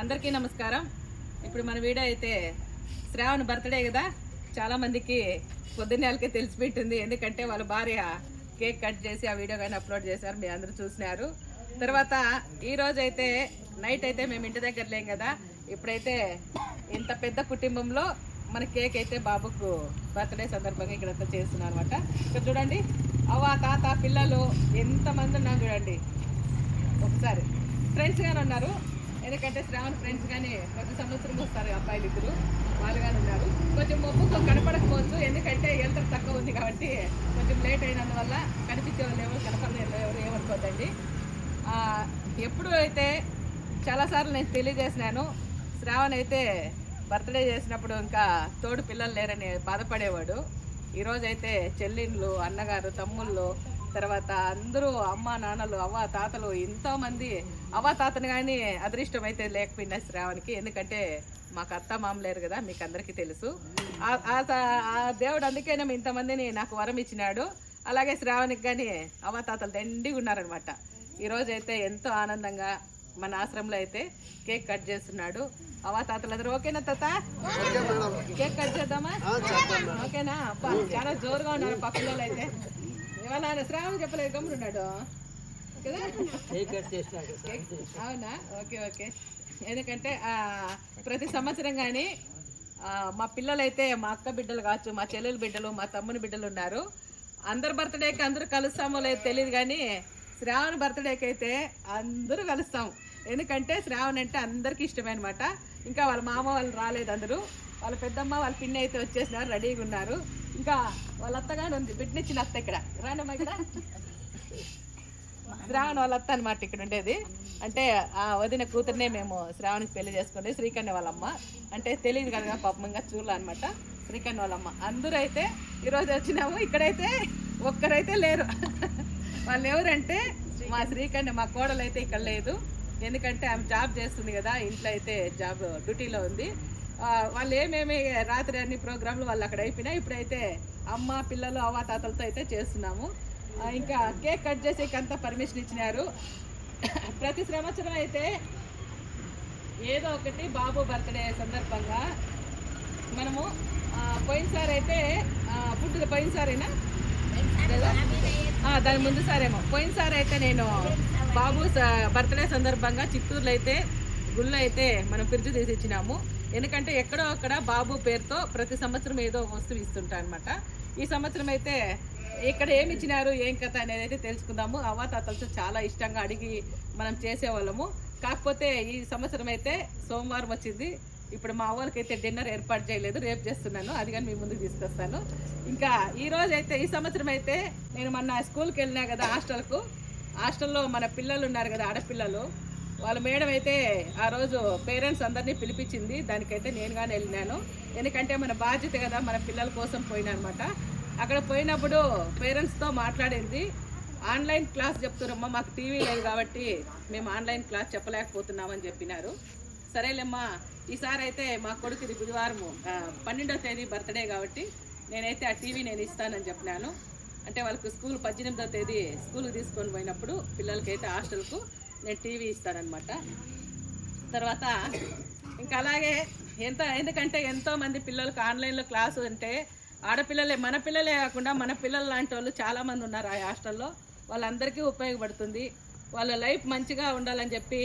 అందరికీ నమస్కారం. ఇప్పుడు మన వీడియో అయితే శ్రావణ్ బర్త్డే కదా. చాలామందికి పొద్దున్నేళ్ళకే తెలిసిపెట్టింది ఎందుకంటే వాళ్ళ భార్య కేక్ కట్ చేసి ఆ వీడియో కానీ అప్లోడ్ చేశారు. మీ అందరూ చూసినారు. తర్వాత ఈరోజు అయితే నైట్ అయితే మేము ఇంటి దగ్గర లేం కదా. ఇప్పుడైతే ఇంత పెద్ద కుటుంబంలో మన కేక్ అయితే బాబుకు బర్త్డే సందర్భంగా ఇక్కడంతా చేస్తున్నాం అనమాట ఇక్కడ చూడండి. అవ్వ తాత పిల్లలు ఎంతమంది ఉన్నారు చూడండి. ఒకసారి. ఫ్రెండ్స్ గారు ఉన్నారు. ఎందుకంటే శ్రావణ్ ఫ్రెండ్స్ కానీ ప్రతి సంవత్సరం వస్తారు అబ్బాయిలు ఇద్దరు. వాళ్ళు కానీ ఉన్నారు. కొంచెం మొబ్బుకు కనపడకపోవచ్చు. ఎందుకంటే వెళ్తారు తక్కువ ఉంది కాబట్టి కొంచెం లేట్ అయినందువల్ల కనిపించే వాళ్ళు ఎవరు కనపడలేదు ఎవరు ఏమనుకోద్దండి. ఎప్పుడు అయితే చాలాసార్లు నేను తెలియజేసినాను శ్రావణ్ అయితే బర్త్డే చేసినప్పుడు ఇంకా తోడు పిల్లలు లేరని బాధపడేవాడు. ఈరోజైతే చెల్లిండ్లు అన్నగారు తమ్ముళ్ళు తర్వాత అందరూ అమ్మ నాన్నలు అవ్వ తాతలు ఎంతోమంది మంది అవ్వ తాతను కానీ అదృష్టం అయితే లేకపోయినా శ్రావణ్కి. ఎందుకంటే మాకు అత్త మామ లేరు కదా మీకు అందరికీ తెలుసు. ఆ- దేవుడు అందుకేనే ఇంతమందిని నాకు వరం ఇచ్చినాడు. అలాగే శ్రావణికి కానీ అవ్వ తాతలు దండిగా ఉన్నారనమాట ఈరోజు అయితే ఎంతో ఆనందంగా మన ఆశ్రమంలో అయితే కేక్ కట్ చేస్తున్నాడు. అవ్వ తాతలు అందరూ ఓకేనా తాత? కేక్ కట్ చేద్దామా? ఓకేనా? అబ్బా చాలా జోరుగా ఉన్నారు పక్క పిల్లలు అయితే. ఇవాళ శ్రావణ్ చెప్పలేదు గమ్మునున్నాడు. కదా? అవునా? Okay okay. ఎందుకంటే ప్రతి సంవత్సరం కానీ మా పిల్లలైతే మా అక్క బిడ్డలు కావచ్చు మా చెల్లెల బిడ్డలు మా తమ్ముని బిడ్డలు ఉన్నారు. అందరు బర్త్డేకి అందరూ కలుస్తామో లేదు తెలియదు కానీ శ్రావణ్ బర్త్డేకి అయితే అందరూ కలుస్తాం. ఎందుకంటే శ్రావణ్ అంటే అందరికీ ఇష్టమే అనమాట ఇంకా వాళ్ళ మామ వాళ్ళు రాలేదు అందరూ. వాళ్ళ పెద్దమ్మ వాళ్ళ పిన్ని అయితే వచ్చేసినారు రెడీగా ఉన్నారు. ఇంకా వాళ్ళ అత్తగానే ఉంది బిడ్డనిచ్చిన అత్త ఇక్కడ. రాండమ్మా ఇక్కడ. శ్రావణ్ వాళ్ళ అత్త అనమాట ఇక్కడ ఉండేది. అంటే ఆ వదిన కూతుర్నే మేము శ్రావణికి పెళ్ళి చేసుకుంది. శ్రీకన్య వాళ్ళమ్మ. అంటే తెలియదు కదా పాపంగా ఇంకా చూడలే అనమాట శ్రీకన్య వాళ్ళమ్మ. అందరూ అయితే ఈరోజు వచ్చినాము. ఇక్కడైతే ఒక్కరైతే లేరు. వాళ్ళు ఎవరంటే మా శ్రీకన్య మా కోడలు అయితే ఇక్కడ లేదు. ఎందుకంటే ఆమె జాబ్ చేస్తుంది కదా. ఇంట్లో అయితే జాబ్ డ్యూటీలో ఉంది. వాళ్ళు ఏమేమి రాత్రి అన్ని ప్రోగ్రాంలు వాళ్ళు అక్కడ అయిపోయినాయి ఇప్పుడైతే అమ్మ పిల్లలు అవ్వ తాతలతో అయితే చేస్తున్నాము. ఇంకా కేక్ కట్ చేసేకి అంతా పర్మిషన్ ఇచ్చినారు. ప్రతి సంవత్సరం అయితే ఏదో ఒకటి బాబు బర్త్డే సందర్భంగా మనము పోయినసారి అయితే పుట్టిన పోయినసారైనా? దాని ముందు సారేమో. పోయినసారి అయితే నేను బాబు స- బర్త్డే సందర్భంగా చిత్తూరులో అయితే గుళ్ళు అయితే మనం ఫ్రిడ్జ్ తీసి ఇచ్చినాము. ఎందుకంటే ఎక్కడో అక్కడ బాబు పేరుతో ప్రతి సంవత్సరం ఏదో వస్తువు ఇస్తుంటా అనమాట ఈ సంవత్సరం అయితే ఇక్కడ ఏమి ఇచ్చినారు ఏం కథ అనేది అయితే తెలుసుకుందాము. అవాతాతలతో చాలా ఇష్టంగా అడిగి మనం చేసేవాళ్ళము. కాకపోతే ఈ సంవత్సరం అయితే సోమవారం వచ్చింది. ఇప్పుడు మా వాళ్ళకి అయితే డిన్నర్ ఏర్పాటు చేయలేదు. రేపు చేస్తున్నాను. అది కానీ మీ ముందుకు తీసుకొస్తాను. ఇంకా ఈ రోజు అయితే ఈ సంవత్సరం అయితే నేను మొన్న స్కూల్కి వెళ్ళినా కదా హాస్టల్కు. హాస్టల్లో మన పిల్లలు ఉన్నారు కదా ఆడపిల్లలు. వాళ్ళ మేడం అయితే ఆ రోజు పేరెంట్స్ అందరినీ పిలిపించింది. దానికైతే నేను కానీ వెళ్ళినాను. ఎందుకంటే మన బాధ్యత కదా మన పిల్లల కోసం పోయినా అనమాట అక్కడ పోయినప్పుడు పేరెంట్స్తో మాట్లాడింది. ఆన్లైన్ క్లాస్ చెప్తున్నామ్మా మాకు టీవీ లేదు కాబట్టి మేము ఆన్లైన్ క్లాస్ చెప్పలేకపోతున్నామని చెప్పినారు. సరేలేమ్మా ఈసారి అయితే మా కొడుకుది బుధవారము పన్నెండో తేదీ బర్త్డే కాబట్టి నేనైతే ఆ టీవీ నేను ఇస్తానని చెప్పినాను. అంటే వాళ్ళకు స్కూల్ పద్దెనిమిదో తేదీ స్కూల్కి తీసుకొని పోయినప్పుడు పిల్లలకైతే హాస్టల్కు నేను టీవీ ఇస్తానన్నమాట. తర్వాత ఇంకా అలాగే ఎంత ఎందుకంటే ఎంతోమంది పిల్లలకు ఆన్లైన్లో క్లాసు అంటే ఆడపిల్లలే మన పిల్లలే కాకుండా మన పిల్లలు లాంటి వాళ్ళు చాలామంది ఉన్నారు ఆ హాస్టల్లో. వాళ్ళందరికీ ఉపయోగపడుతుంది. వాళ్ళ లైఫ్ మంచిగా ఉండాలని చెప్పి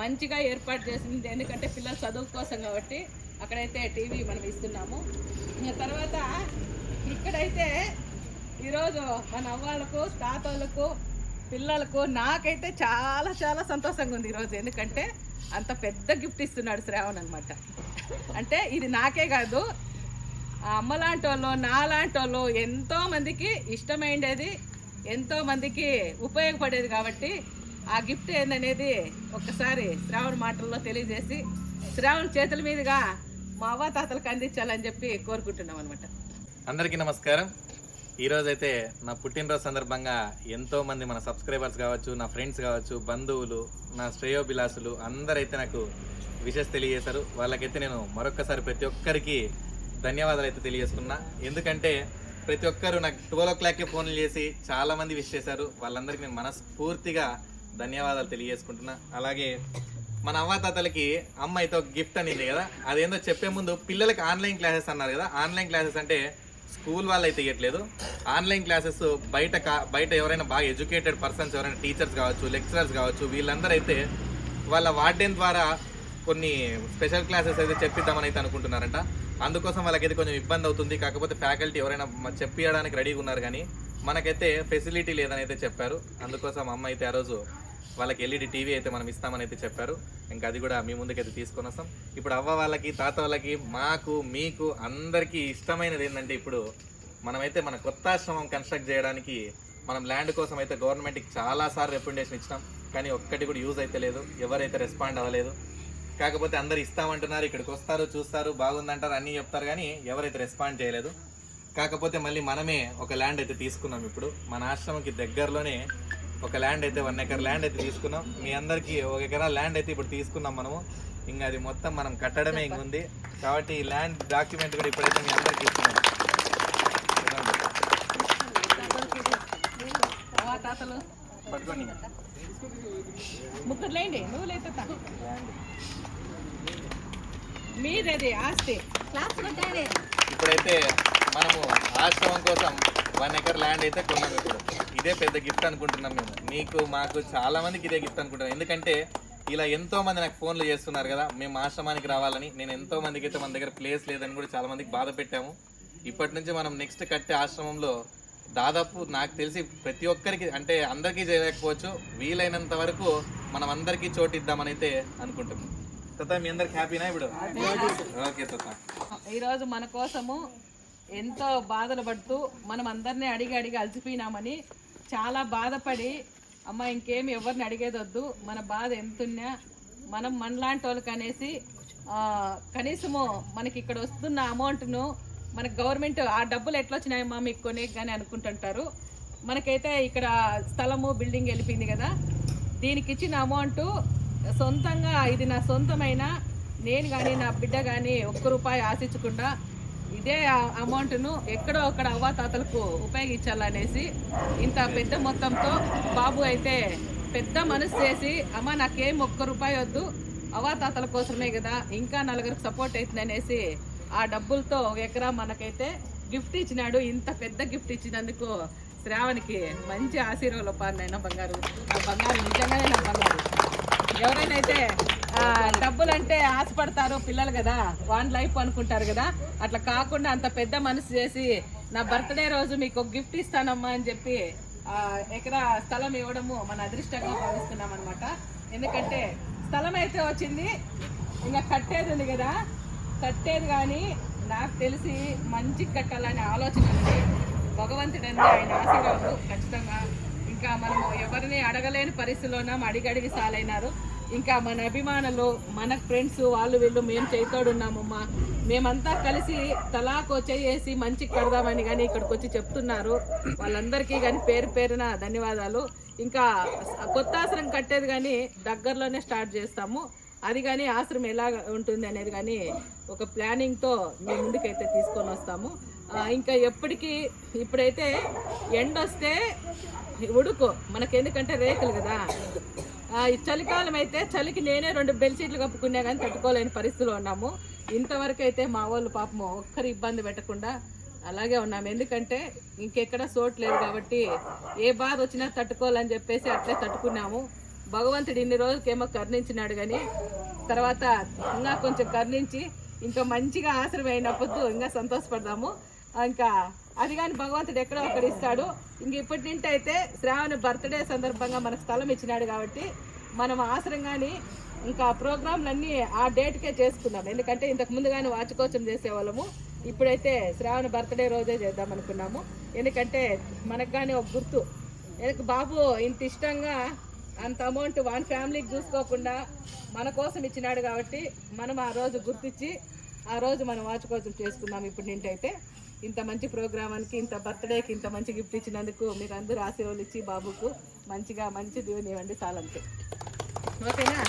మంచిగా ఏర్పాటు చేసింది. ఎందుకంటే పిల్లల చదువు కోసం కాబట్టి అక్కడైతే టీవీ మనం ఇస్తున్నాము. తర్వాత ఇక్కడైతే ఈరోజు మన అవ్వాళ్ళకు తాతోళ్ళకు పిల్లలకు నాకైతే చాలా చాలా సంతోషంగా ఉంది ఈరోజు. ఎందుకంటే అంత పెద్ద గిఫ్ట్ ఇస్తున్నాడు శ్రావణ్ అనమాట అంటే ఇది నాకే కాదు ఆ అమ్మ లాంటి వాళ్ళు నా లాంటి వాళ్ళు ఎంతో మందికి ఇష్టమైండేది ఎంతో మందికి ఉపయోగపడేది కాబట్టి ఆ గిఫ్ట్ ఏందనేది ఒక్కసారి శ్రావణ మాటల్లో తెలియజేసి శ్రావణ చేతుల మీదుగా మా అవ్వ తాతలకు అందించాలని చెప్పి కోరుకుంటున్నాం అనమాట అందరికీ నమస్కారం. ఈరోజైతే నా పుట్టినరోజు సందర్భంగా ఎంతో మంది మన సబ్స్క్రైబర్స్ కావచ్చు నా ఫ్రెండ్స్ కావచ్చు బంధువులు నా శ్రేయోభిలాసులు అందరైతే నాకు విషెస్ తెలియజేశారు. వాళ్ళకైతే నేను మరొక్కసారి ప్రతి ఒక్కరికి ధన్యవాదాలు అయితే తెలియజేసుకున్నా ఎందుకంటే ప్రతి ఒక్కరు నాకు ట్వెల్వ్ ఓ క్లాక్కి ఫోన్లు చేసి చాలామంది విష్ చేశారు. వాళ్ళందరికీ నేను మనస్ఫూర్తిగా ధన్యవాదాలు తెలియజేసుకుంటున్నా. అలాగే మన అవ్వాతాతలకి అమ్మ అయితే ఒక గిఫ్ట్ అనింది కదా. అదేందో చెప్పే ముందు పిల్లలకి ఆన్లైన్ క్లాసెస్ అన్నారు కదా. ఆన్లైన్ క్లాసెస్ అంటే స్కూల్ వాళ్ళు అయితే ఇవ్వట్లేదు ఆన్లైన్ క్లాసెస్ బయట కా బయట ఎవరైనా బాగా ఎడ్యుకేటెడ్ పర్సన్స్ ఎవరైనా టీచర్స్ కావచ్చు లెక్చరర్స్ కావచ్చు వీళ్ళందరూ అయితే వాళ్ళ వార్డెన్ ద్వారా కొన్ని స్పెషల్ క్లాసెస్ అయితే చెప్పిద్దామని అయితే అనుకుంటున్నారంట. అందుకోసం వాళ్ళకైతే కొంచెం ఇబ్బంది అవుతుంది. కాకపోతే ఫ్యాకల్టీ ఎవరైనా చెప్పియడానికి రెడీగా ఉన్నారు కానీ మనకైతే ఫెసిలిటీ లేదని అయితే చెప్పారు. అందుకోసం అమ్మ అయితే ఆ రోజు వాళ్ళకి ఎల్ఈడి టీవీ అయితే మనం ఇస్తామని అయితే చెప్పారు. ఇంకా అది కూడా మీ ముందుకైతే తీసుకొని వస్తాం. ఇప్పుడు అవ్వ వాళ్ళకి తాత వాళ్ళకి మాకు మీకు అందరికీ ఇష్టమైనది ఏంటంటే ఇప్పుడు మనమైతే మన కొత్త ఆశ్రమం కన్స్ట్రక్ట్ చేయడానికి మనం ల్యాండ్ కోసం అయితే గవర్నమెంట్కి చాలాసార్లు రికమెండేషన్ ఇచ్చినాం. కానీ ఒక్కటి కూడా యూజ్ అయితే లేదు. ఎవరైతే రెస్పాండ్ అవ్వలేదు కాకపోతే అందరు ఇస్తామంటున్నారు ఇక్కడికి వస్తారు చూస్తారు బాగుందంటారు అన్నీ చెప్తారు కానీ ఎవరైతే రెస్పాండ్ చేయలేదు. కాకపోతే మళ్ళీ మనమే ఒక ల్యాండ్ అయితే తీసుకున్నాం ఇప్పుడు. మన ఆశ్రమంకి దగ్గరలోనే ఒక ల్యాండ్ అయితే వన్ ఎకర్ ల్యాండ్ అయితే తీసుకున్నాం. మీ అందరికీ ఒక ఎకరా ల్యాండ్ అయితే ఇప్పుడు తీసుకున్నాం మనము. ఇంకా అది మొత్తం మనం కట్టడమే ఇంక ఉంది కాబట్టి ఈ ల్యాండ్ డాక్యుమెంట్ కూడా ఇప్పుడైతే మీ అందరికీ ఇస్తున్నాం. పట్టుకోండి. మీదది ఆస్తి. క్లాస్ లేత ఇప్పుడైతే మనము ఆశ్రమం కోసం వన్ ఎకర్ ల్యాండ్ అయితే కొన్నాం ఇప్పుడు. ఇదే పెద్ద గిఫ్ట్ అనుకుంటున్నాం మేము. మీకు మాకు చాలా మందికి ఇదే గిఫ్ట్ అనుకుంటున్నాం. ఎందుకంటే ఇలా ఎంతో మంది నాకు ఫోన్లు చేస్తున్నారు కదా మేము ఆశ్రమానికి రావాలని. నేను ఎంతో మందికి అయితే మన దగ్గర ప్లేస్ లేదని కూడా చాలా మందికి బాధ పెట్టాము. ఇప్పటి నుంచి మనం నెక్స్ట్ కట్టే ఆశ్రమంలో దాదాపు నాకు తెలిసి ప్రతి ఒక్కరికి అంటే అందరికీ చేయలేకపోవచ్చు. వీలైనంత వరకు మనం అందరికీ చోటు ఇద్దామని అయితే అనుకుంటున్నాం. తత మీ అందరికి హ్యాపీనా ఇప్పుడు? ఓకే తత. ఈరోజు మన కోసము ఎంతో బాధలు పడుతూ మనం అందరినీ అడిగి అడిగి అలసిపోయినామని చాలా బాధపడి అమ్మ ఇంకేం ఎవరిని అడిగేది వద్దు మన బాధ ఎంతున్నా మనం మనలాంటి వాళ్ళకి అనేసి కనీసము మనకి ఇక్కడ వస్తున్న అమౌంట్ను మనకి గవర్నమెంట్ ఆ డబ్బులు ఎట్లా వచ్చినాయమ్మా మీకు కొనే కానీ అనుకుంటుంటారు. మనకైతే ఇక్కడ స్థలము బిల్డింగ్ వెళ్ళిపోయింది కదా దీనికి ఇచ్చిన అమౌంట్ సొంతంగా ఇది నా సొంతమైన నేను కానీ నా బిడ్డ కానీ ఒక్క రూపాయి ఆశించకుండా ఇదే అమౌంట్ను ఎక్కడో అక్కడ అవ్వాతాతలకు ఉపయోగించాలనేసి ఇంత పెద్ద మొత్తంతో బాబు అయితే పెద్ద మనసు చేసి అమ్మ నాకేం ఒక్క రూపాయి వద్దు అవ్వాతాతల కోసమే కదా ఇంకా నలుగురికి సపోర్ట్ అవుతుంది అనేసి ఆ డబ్బులతో ఒక ఎకరా మనకైతే గిఫ్ట్ ఇచ్చినాడు. ఇంత పెద్ద గిఫ్ట్ ఇచ్చినందుకు శ్రావణికి మంచి ఆశీర్వాదాలు పాడినైనా బంగారు ఆ బంగారు నిజంగానే నా బంగారు. ఎవరైనా అయితే డబ్బులు అంటే ఆశపడతారు పిల్లలు కదా వాన్ లైఫ్ అనుకుంటారు కదా అట్లా కాకుండా అంత పెద్ద మనసు చేసి నా బర్త్డే రోజు మీకు ఒక గిఫ్ట్ ఇస్తానమ్మా అని చెప్పి ఎకరా స్థలం ఇవ్వడము మన అదృష్టంగా భావిస్తున్నాం అనమాట ఎందుకంటే స్థలం అయితే వచ్చింది ఇంకా కట్టేది ఉంది కదా కట్టేది కానీ నాకు తెలిసి మంచి కట్టాలనే ఆలోచన ఉంది. భగవంతుడండి ఆయన ఆశీర్వాదం ఖచ్చితంగా ఇంకా మనము ఎవరిని అడగలేని పరిస్థితిలో అడిగడిగి అడిగి అడిగి సాలైనారు. ఇంకా మన అభిమానులు మన ఫ్రెండ్స్ వాళ్ళు వీళ్ళు మేము చేతోడున్నామమ్మా. మేమంతా కలిసి తలాకు చేసి మంచికి కడదామని కానీ ఇక్కడికి వచ్చి చెప్తున్నారు. వాళ్ళందరికీ కానీ పేరు పేరున ధన్యవాదాలు. ఇంకా కొత్త ఆశ్రమం కట్టేది కానీ దగ్గరలోనే స్టార్ట్ చేస్తాము. అది కానీ ఆశ్రమం ఎలా ఉంటుంది అనేది కానీ ఒక ప్లానింగ్తో మీ ముందుకైతే తీసుకొని వస్తాము. ఇంకా ఎప్పటికీ ఇప్పుడైతే ఎండ వస్తే ఉడుకు. మనకెందుకంటే రేకులు కదా. ఈ చలికాలం అయితే చలికి నేనే రెండు బెడ్షీట్లు కప్పుకున్నా కానీ తట్టుకోలేని పరిస్థితిలో ఉన్నాము. ఇంతవరకు అయితే మా వాళ్ళు పాపము ఒక్కరు ఇబ్బంది పెట్టకుండా అలాగే ఉన్నాము. ఎందుకంటే ఇంకెక్కడ చోటు లేదు కాబట్టి ఏ బాధ వచ్చినా తట్టుకోవాలని చెప్పేసి అట్లే తట్టుకున్నాము. భగవంతుడు ఇన్ని రోజులకేమో కరుణించినాడు కానీ తర్వాత ఇంకా కొంచెం కరుణించి ఇంకా మంచిగా ఆశ్రమైనప్పుడు ఇంకా సంతోషపడదాము. ఇంకా అది కానీ భగవంతుడు ఎక్కడో అక్కడ ఇస్తాడు. ఇంక ఇప్పటి నుండి అయితే శ్రావణ బర్త్డే సందర్భంగా మనకు స్థలం ఇచ్చినాడు కాబట్టి మనం ఆశ్రమం కానీ ఇంకా ప్రోగ్రాంలన్నీ ఆ డేట్కే చేసుకున్నాం ఎందుకంటే ఇంతకు ముందు కానీ వార్షికోత్సవం చేసేవాళ్ళము. ఇప్పుడైతే శ్రావణ బర్త్డే రోజే చేద్దాం అనుకున్నాము. ఎందుకంటే మనకు కానీ ఒక గుర్తు. ఎందుకు బాబు ఇంత ఇష్టంగా అంత అమౌంట్ వన్ ఫ్యామిలీకి చూసుకోకుండా మన కోసం ఇచ్చినాడు కాబట్టి మనం ఆ రోజు గుర్తించి ఆ రోజు మనం వార్షికోత్సవం చేసుకున్నాము ఇప్పుడు నింటైతే ఇంత మంచి ప్రోగ్రామానికి ఇంత బర్త్డేకి ఇంత మంచి గిఫ్ట్ ఇచ్చినందుకు మీరు అందరూ ఆశీర్వాదాలు ఇచ్చి బాబుకు మంచిగా మంచి దీవెని ఇవ్వండి చాలంతే ఓకేనా?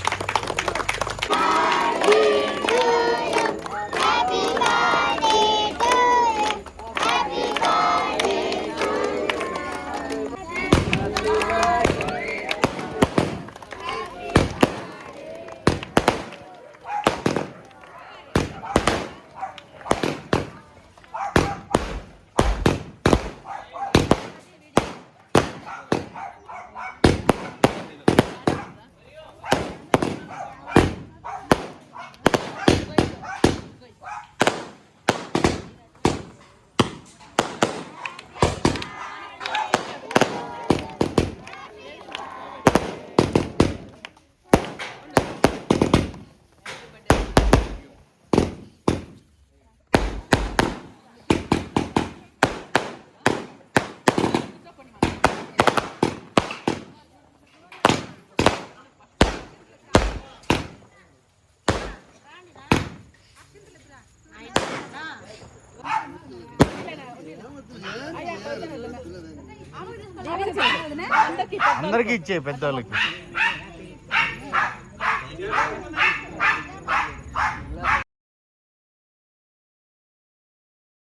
అందరికి ఇచ్చే పెద్దోళ్ళకి.